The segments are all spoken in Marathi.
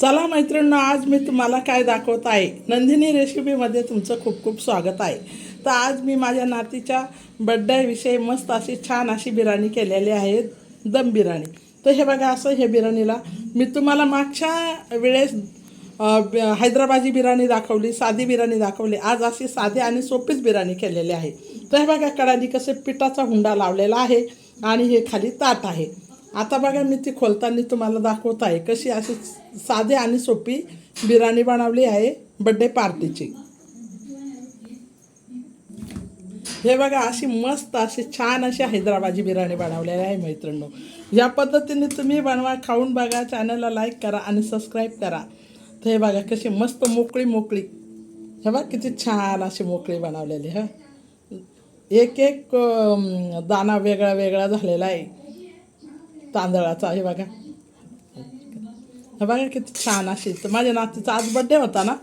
चला मैत्रिणींना आज मी तुम्हाला काय दाखवत आहे? नंदिनी रेसिपीमध्ये तुमचं खूप खूप स्वागत आहे. तर आज मी माझ्या नातीच्या बड्डेविषयी मस्त अशी छान अशी बिर्याणी केलेली आहे दम बिर्याणी. तर हे बघा असं हे बिर्याणीला मी तुम्हाला मागच्या वेळेस ब- हैदराबादी बिर्याणी दाखवली साधी बिर्याणी दाखवली. आज अशी साधी आणि सोपीच बिर्याणी केलेली आहे. तर हे बघा कडानी कसे पिठाचा हुंडा लावलेला आहे आणि हे खाली ताट आहे. आता बघा मी ती खोलताना तुम्हाला दाखवत आहे कशी अशी साधी आणि सोपी बिर्याणी बनवली आहे बड्डे पार्टीची हे बघा अशी मस्त अशी छान अशी हैदराबादी बिर्याणी बनवलेली आहे मैत्रिणी या पद्धतीने तुम्ही बनवा खाऊन बघा चॅनलला लाईक करा आणि सबस्क्राईब करा. तर हे बघा कशी मस्त मोकळी मोकळी. हे बघा किती छान अशी मोकळी बनवलेली ह. एक एक दाना वेगळा वेगळा झालेला आहे. तांदळाचा हे बघा. हे बघा किती छान अशी. तर माझ्या नातीचा आज बड्डे होता ना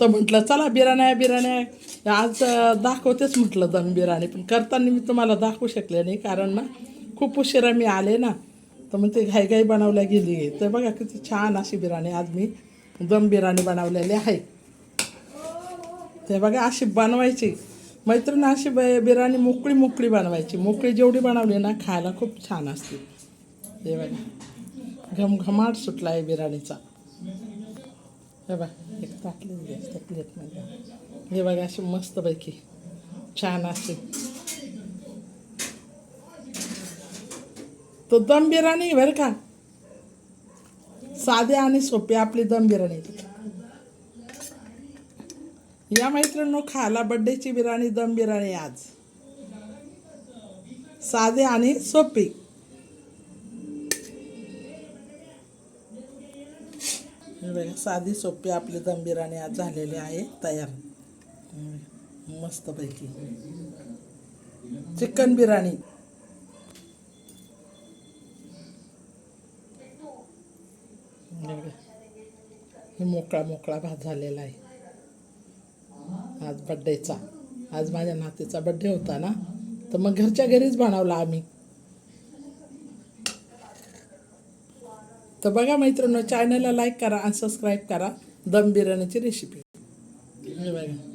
तर म्हटलं चला बिर्याण्या बिर्याण्या आज दाखवतेच म्हटलं दम बिर्याणी पण करताना मी तुम्हाला दाखवू शकले नाही कारण ना खूप उशिरा मी आले ना तर मग ते घाईघाई बनवल्या गेली. आहे तर बघा किती छान अशी बिर्याणी आज मी दम बिर्याणी बनवलेली आहे. ते बघा अशी बनवायची. मैत्रीण अशी ब बिर्याणी मोकळी मोकळी बनवायची. मोकळी जेवढी बनवली ना खायला खूप छान असते. हे बघा घमघमाट सुटला आहे बिराणीचा. हे बघा एक ताटली त्या प्लेटमध्ये. हे बघा अशी मस्तपैकी छान अशी. तो दम बिर्याणी बरं का? साधे आणि सोपी आपली दम बिर्याणी या मैत्रिणीनो खायला बड्डेची बिर्याणी दम बिर्याणी आज. साधे आणि सोपी. बघा साधी सोपी आपली दम बिर्याणी आज झालेली आहे तयार. मस्तपैकी. चिकन बिर्याणी. हे मोकळा मोकळा भात झालेला आहे. आज बड्डेचा आज माझ्या नातीचा बड्डे होता ना? तर मग घरच्या घरीच बनवला आम्ही. तर बघा मैत्रिणी चॅनलला लाईक करा आणि सबस्क्राईब करा. दम बिर्याणीची रेसिपी बघा.